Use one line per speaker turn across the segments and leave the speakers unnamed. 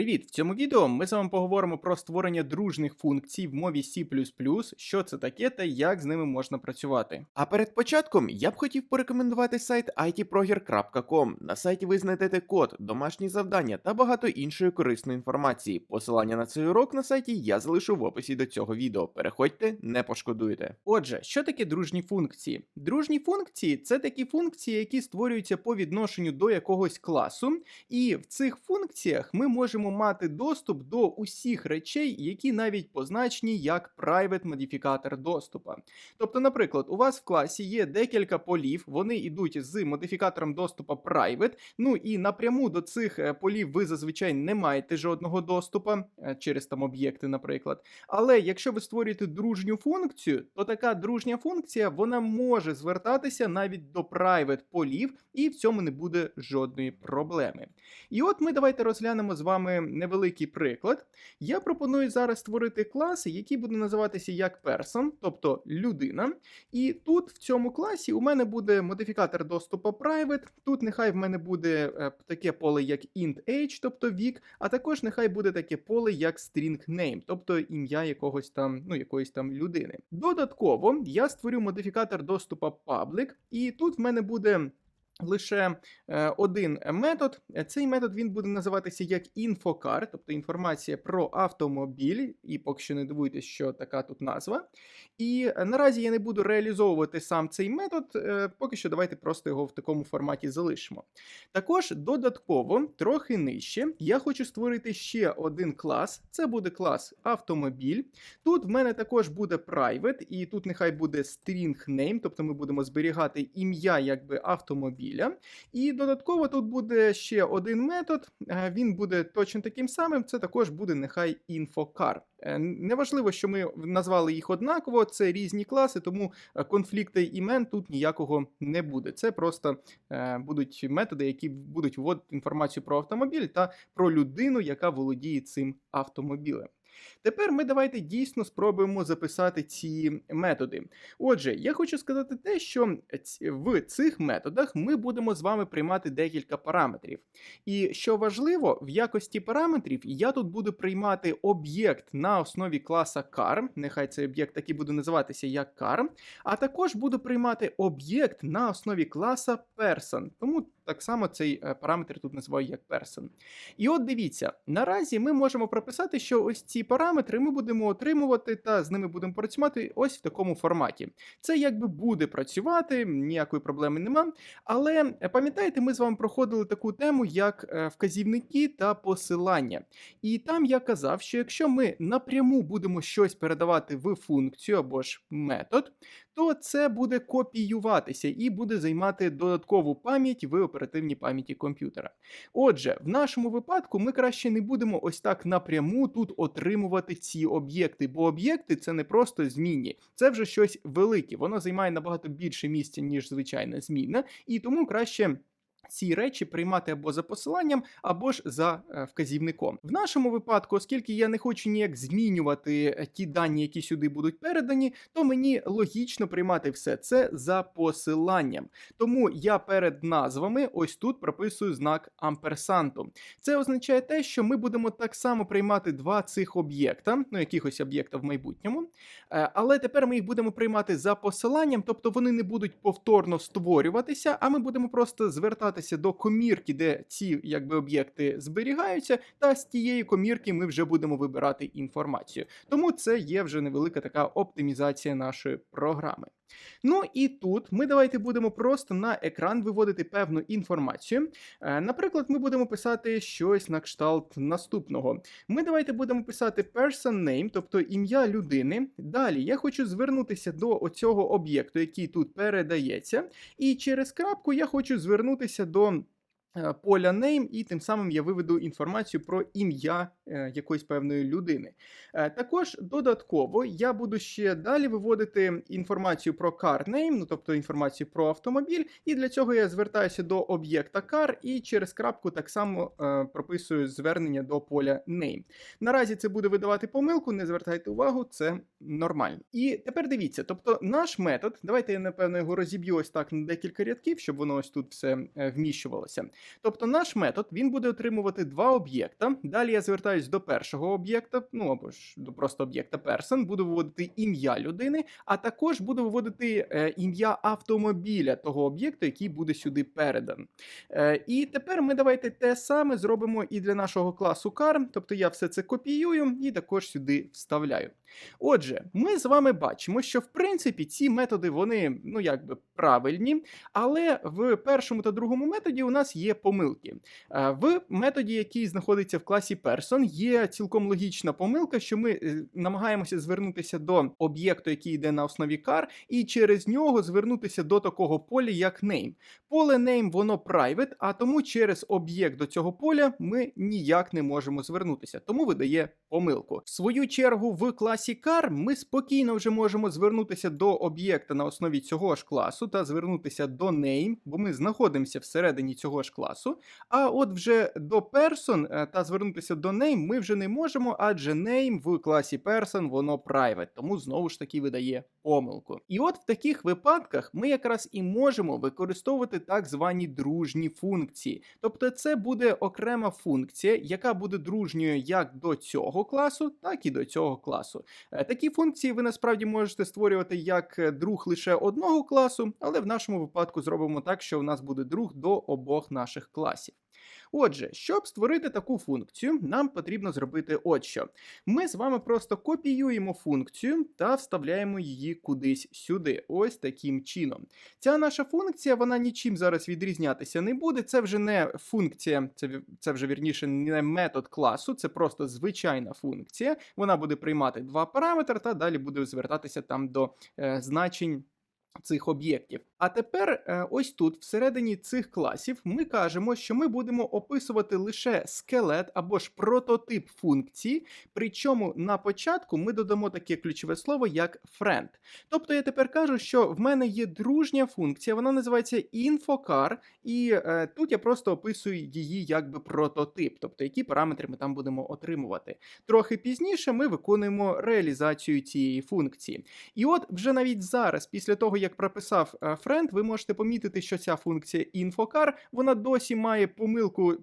Привіт! В цьому відео ми з вами поговоримо про створення дружних функцій в мові C, що це таке та як з ними можна працювати. А перед початком я б хотів порекомендувати сайт itproger.com. На сайті ви знайдете код, домашні завдання та багато іншої корисної інформації. Посилання на цей урок на сайті я залишу в описі до цього відео. Переходьте, не пошкодуєте. Отже, що таке дружні функції? Дружні функції це такі функції, які створюються по відношенню до якогось класу, і в цих функціях ми можемо мати доступ до усіх речей, які навіть позначені як private модифікатор доступу. Тобто, наприклад, у вас в класі є декілька полів, вони йдуть з модифікатором доступу private, ну і напряму до цих е, полів ви зазвичай не маєте жодного доступу е, через там об'єкти, наприклад. Але якщо ви створюєте дружню функцію, то така дружня функція вона може звертатися навіть до private полів, і в цьому не буде жодної проблеми. І от ми давайте розглянемо з вами невеликий приклад. Я пропоную зараз створити клас, який буде називатися як person, тобто людина. І тут в цьому класі у мене буде модифікатор доступу private. Тут нехай в мене буде е, таке поле, як int age, тобто вік, а також нехай буде таке поле, як string name, тобто ім'я якогось там, ну, якоїсь там людини. Додатково я створю модифікатор доступу public, і тут в мене буде лише е, один метод. Цей метод він буде називатися як інфокар, тобто інформація про автомобіль, і поки що не дивуйтесь, що така тут назва. І е, наразі я не буду реалізовувати сам цей метод, е, поки що давайте просто його в такому форматі залишимо. Також додатково, трохи нижче, я хочу створити ще один клас. Це буде клас автомобіль. Тут в мене також буде private, і тут нехай буде string name, тобто ми будемо зберігати ім'я якби автомобіль автомобіля. І додатково тут буде ще один метод, е, він буде точно таким самим, це також буде нехай інфокар. Е, неважливо, що ми назвали їх однаково, це різні класи, тому е, конфлікти імен тут ніякого не буде. Це просто будуть методи, які будуть вводити інформацію про автомобіль та про людину, яка володіє цим автомобілем. Тепер ми давайте дійсно спробуємо записати ці методи. Отже, я хочу сказати те, що в цих методах ми будемо з вами приймати декілька параметрів. І що важливо, в якості параметрів я тут буду приймати об'єкт на основі класа car, нехай цей об'єкт такий буде називатися як car, а також буду приймати об'єкт на основі класа person. Тому так само цей е, параметр тут називаю як person. І от дивіться, наразі ми можемо прописати, що ось ці параметри ми будемо отримувати та з ними будемо працювати ось в такому форматі. Це якби буде працювати, ніякої проблеми нема. Але е, пам'ятаєте, ми з вами проходили таку тему, як е, вказівники та посилання. І там я казав, що якщо ми напряму будемо щось передавати в функцію або ж метод, то це буде копіюватися і буде займати додаткову пам'ять в оперативній пам'яті комп'ютера. Отже, в нашому випадку ми краще не будемо ось так напряму тут отримувати ці об'єкти, бо об'єкти це не просто змінні, це вже щось велике. Воно займає набагато більше місця, ніж звичайна зміна, і тому краще ці речі приймати або за посиланням, або ж за е, вказівником. В нашому випадку, оскільки я не хочу ніяк змінювати е, ті дані, які сюди будуть передані, то мені логічно приймати все це за посиланням. Тому я перед назвами ось тут прописую знак амперсанту. Це означає те, що ми будемо так само приймати два цих об'єкта, ну якихось об'єкта в майбутньому. Е, але тепер ми їх будемо приймати за посиланням, тобто вони не будуть повторно створюватися, а ми будемо просто звертати звертатися до комірки, де ці якби об'єкти зберігаються, та з тієї комірки ми вже будемо вибирати інформацію. Тому це є вже невелика така оптимізація нашої програми. Ну і тут ми давайте будемо просто на екран виводити певну інформацію. Е, наприклад, ми будемо писати щось на кшталт наступного. Ми давайте будемо писати person name, тобто ім'я людини. Далі я хочу звернутися до оцього об'єкту, який тут передається. І через крапку я хочу звернутися до. Е, поля name, і тим самим я виведу інформацію про ім'я е, якоїсь певної людини. Е, також додатково я буду ще далі виводити інформацію про car name, ну тобто інформацію про автомобіль, і для цього я звертаюся до об'єкта car і через крапку так само прописую звернення до поля name. Наразі це буде видавати помилку, не звертайте увагу, це нормально. І тепер дивіться, тобто наш метод, давайте я напевно його розіб'ю ось так на декілька рядків, щоб воно ось тут все вміщувалося. Тобто наш метод він буде отримувати два об'єкта. Далі я звертаюсь до першого об'єкта, ну або ж до просто об'єкта person, буду виводити ім'я людини, а також буду виводити е, ім'я автомобіля того об'єкту, який буде сюди передан. Е, і тепер ми давайте те саме зробимо і для нашого класу car, тобто я все це копіюю і також сюди вставляю. Отже, ми з вами бачимо, що в принципі ці методи вони ну якби правильні, але в першому та другому методі у нас є помилки. Е, В методі, який знаходиться в класі person, є цілком логічна помилка, що ми е, намагаємося звернутися до об'єкту, який йде на основі car, і через нього звернутися до такого поля, як name. Поле name, воно private, а тому через об'єкт до цього поля ми ніяк не можемо звернутися, тому видає помилку. В свою чергу, в класі car ми спокійно вже можемо звернутися до об'єкта на основі цього ж класу та звернутися до name, бо ми знаходимося всередині цього ж класу. А от вже до person е, та звернутися до name ми вже не можемо, адже name в класі person воно private, тому знову ж таки видає помилку. І от в таких випадках ми якраз і можемо використовувати так звані дружні функції. Тобто це буде окрема функція, яка буде дружньою як до цього класу, так і до цього класу. Е, Такі функції ви насправді можете створювати як е, друг лише одного класу, але в нашому випадку зробимо так, що у нас буде друг до обох наших класів. Отже, щоб створити таку функцію, нам потрібно зробити от що. Ми з вами просто копіюємо функцію та вставляємо її кудись сюди, ось таким чином. Ця наша функція, вона нічим зараз відрізнятися не буде. Це вже не функція, це, це вже вірніше не метод класу, це просто звичайна функція. Вона буде приймати два параметри та далі буде звертатися там до е, значень. Цих об'єктів. А тепер, е, ось тут, всередині цих класів, ми кажемо, що ми будемо описувати лише скелет або ж прототип функції, причому на початку ми додамо таке ключове слово, як friend. Тобто я тепер кажу, що в мене є дружня функція, вона називається infocar, і е, тут я просто описую її якби прототип, тобто які параметри ми там будемо отримувати. Трохи пізніше ми виконуємо реалізацію цієї функції. І от вже навіть зараз, після того, як прописав е, friend, ви можете помітити, що ця функція infocar, вона досі має помилку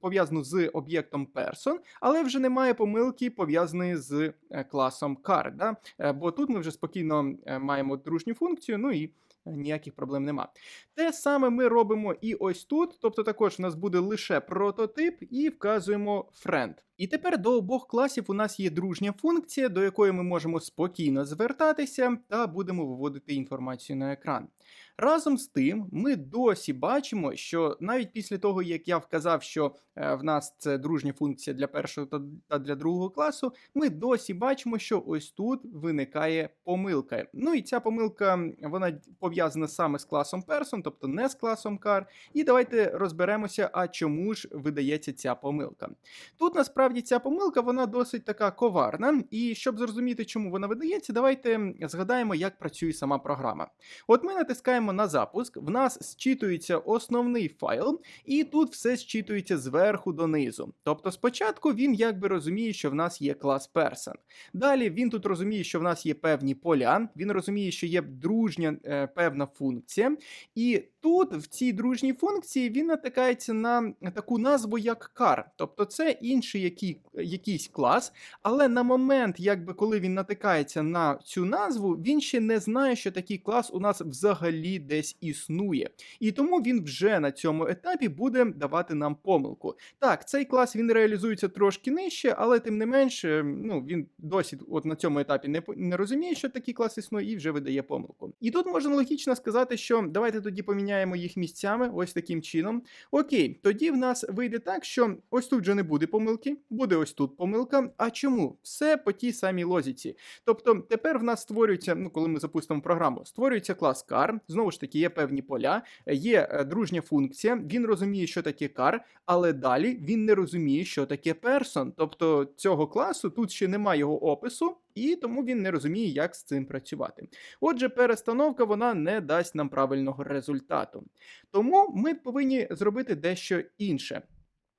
пов'язану з об'єктом person, але вже немає помилки пов'язаної з е, класом car. Да? Е, Бо тут ми вже спокійно е, маємо дружню функцію, ну і ніяких проблем нема. Те саме ми робимо і ось тут, тобто також у нас буде лише прототип і вказуємо friend. І тепер до обох класів у нас є дружня функція, до якої ми можемо спокійно звертатися та будемо виводити інформацію на екран. Разом з тим, ми досі бачимо, що навіть після того, як я вказав, що е, в нас це дружня функція для першого та- для другого класу, ми досі бачимо, що ось тут виникає помилка. Ну і ця помилка вона пов'язана саме з класом person, тобто не з класом car. І давайте розберемося, а чому ж видається ця помилка. Тут насправді ця помилка вона досить така коварна, і щоб зрозуміти, чому вона видається, давайте згадаємо, як працює сама програма. От ми натискаємо на запуск, в нас зчитується основний файл, і тут все зчитується зверху донизу. Тобто спочатку він якби розуміє, що в нас є клас person. Далі він тут розуміє, що в нас є певні поля, він розуміє, що є дружня е, певна функція. І тут, в цій дружній функції, він натикається на таку назву, як car. Тобто це інший який, якийсь клас, але на момент, якби коли він натикається на цю назву, він ще не знає, що такий клас у нас взагалі десь існує. І тому він вже на цьому етапі буде давати нам помилку. Так, цей клас він реалізується трошки нижче, але тим не менше, ну він досі от на цьому етапі не, не розуміє, що такий клас існує, і вже видає помилку. І тут можна логічно сказати, що давайте тоді поміняємо їх місцями, ось таким чином. Окей, тоді в нас вийде так, що ось тут вже не буде помилки, буде ось тут помилка. А чому? Все по тій самій лозіці. Тобто тепер в нас створюється, ну коли ми запустимо програму, створюється клас car, знову ж таки, є певні поля, є е, дружня функція, він розуміє, що таке car, але далі він не розуміє, що таке person. Тобто цього класу тут ще немає його опису. І тому він не розуміє, як з цим працювати. Отже, перестановка вона не дасть нам правильного результату. Тому ми повинні зробити дещо інше.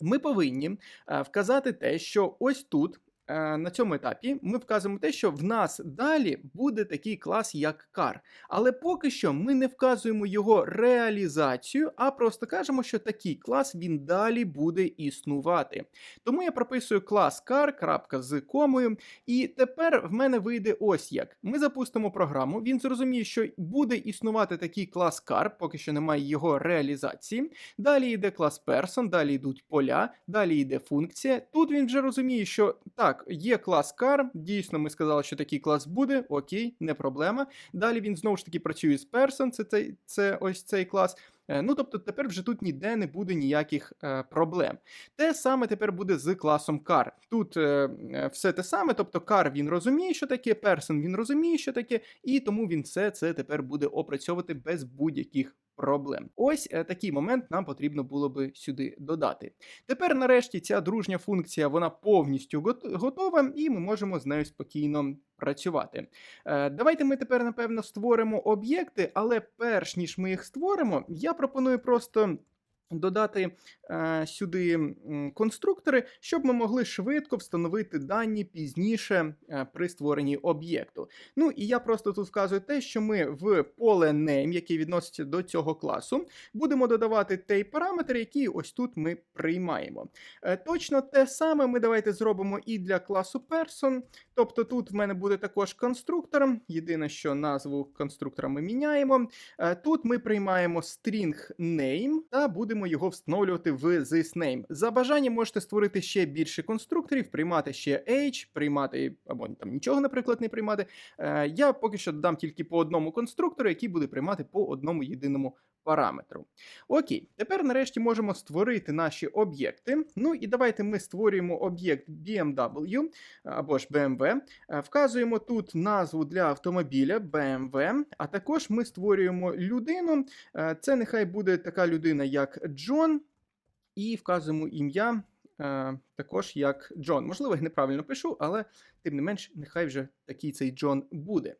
Ми повинні е, вказати те, що ось тут на цьому етапі ми вказуємо те, що в нас далі буде такий клас, як car. Але поки що ми не вказуємо його реалізацію, а просто кажемо, що такий клас він далі буде існувати. Тому я прописую клас car, з комою, і тепер в мене вийде ось як. Ми запустимо програму, він зрозуміє, що буде існувати такий клас car, поки що немає його реалізації. Далі йде клас person, далі йдуть поля, далі йде функція. Тут він вже розуміє, що так, є клас car, дійсно ми сказали, що такий клас буде, окей, не проблема. Далі він знову ж таки працює з person, це, цей, це ось цей клас. Е, Ну, тобто тепер вже тут ніде не буде ніяких е, проблем. Те саме тепер буде з класом car. Тут е, е, все те саме, тобто car він розуміє, що таке, person він розуміє, що таке, і тому він все це тепер буде опрацьовувати без будь-яких проблем. Ось е, такий момент нам потрібно було би сюди додати. Тепер, нарешті, ця дружня функція вона повністю готова, і ми можемо з нею спокійно працювати. Е, Давайте ми тепер, напевно, створимо об'єкти, але перш ніж ми їх створимо, я пропоную просто. Додати е, сюди конструктори, щоб ми могли швидко встановити дані пізніше е, при створенні об'єкту. Ну і я просто тут вказую те, що ми в поле name, яке відноситься до цього класу, будемо додавати той параметр, який ось тут ми приймаємо. Е, точно те саме ми давайте зробимо і для класу person. Тобто тут в мене буде також конструктор. Єдине, що назву конструктора ми міняємо. Е, Тут ми приймаємо string name та будемо його встановлювати в thisName. За бажанням можете створити ще більше конструкторів, приймати ще age, приймати або там нічого, наприклад, не приймати. Е, Я поки що додам тільки по одному конструктору, який буде приймати по одному єдиному параметру. Окей, тепер нарешті можемо створити наші об'єкти. Ну і давайте ми створюємо об'єкт BMW або ж BMW. Е, Вказуємо тут назву для автомобіля BMW, а також ми створюємо людину. Е, Це нехай буде така людина, як Джон, і вказуємо ім'я е, також як Джон. Можливо, я неправильно пишу, але тим не менш, нехай вже такий цей Джон буде.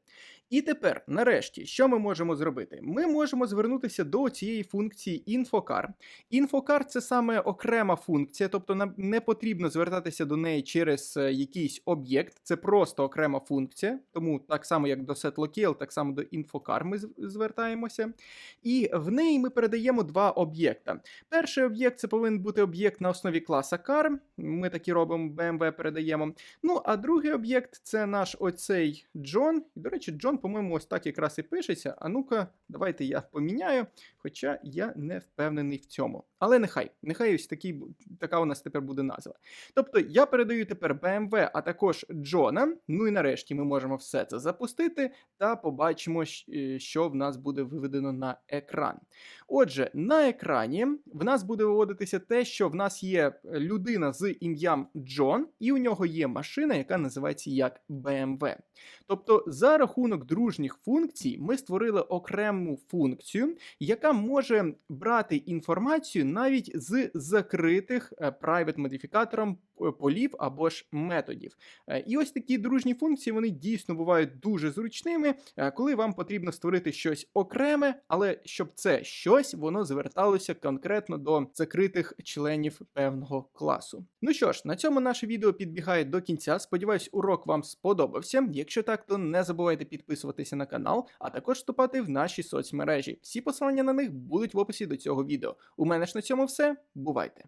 І тепер, нарешті, що ми можемо зробити? Ми можемо звернутися до цієї функції InfoCar. InfoCar – це саме окрема функція, тобто нам не потрібно звертатися до неї через е, якийсь об'єкт, це просто окрема функція. Тому так само, як до setLocale, так само до InfoCar ми звертаємося. І в неї ми передаємо два об'єкта. Перший об'єкт це повинен бути об'єкт на основі класа car. Ми такі робимо, BMW передаємо. Ну, а другий об'єкт це наш оцей Джон. До речі, Джон, по-моєму, ось так якраз і пишеться. А ну-ка, давайте я поміняю, хоча я не впевнений в цьому. Але нехай, нехай ось такий, така у нас тепер буде назва. Тобто я передаю тепер BMW, а також Джона. Ну і нарешті ми можемо все це запустити та побачимо, е, що в нас буде виведено на екран. Отже, на екрані в нас буде виводитися те, що в нас є людина з ім'ям Джон, і у нього є машина, яка називається як BMW. Тобто, за рахунок дружніх функцій, ми створили окрему функцію, яка може брати інформацію навіть з закритих е, private модифікатором полів або ж методів. Е, І ось такі дружні функції вони дійсно бувають дуже зручними, е, коли вам потрібно створити щось окреме, але щоб це щось воно зверталося конкретно до закритих членів певного класу. Ну що ж, на цьому наше відео підбігає до кінця. Сподіваюсь, урок вам сподобався. Якщо так, то не забувайте підписуватися на канал, а також вступати в наші соцмережі. Всі посилання на них будуть в описі до цього відео. У мене ж на цьому все. Бувайте!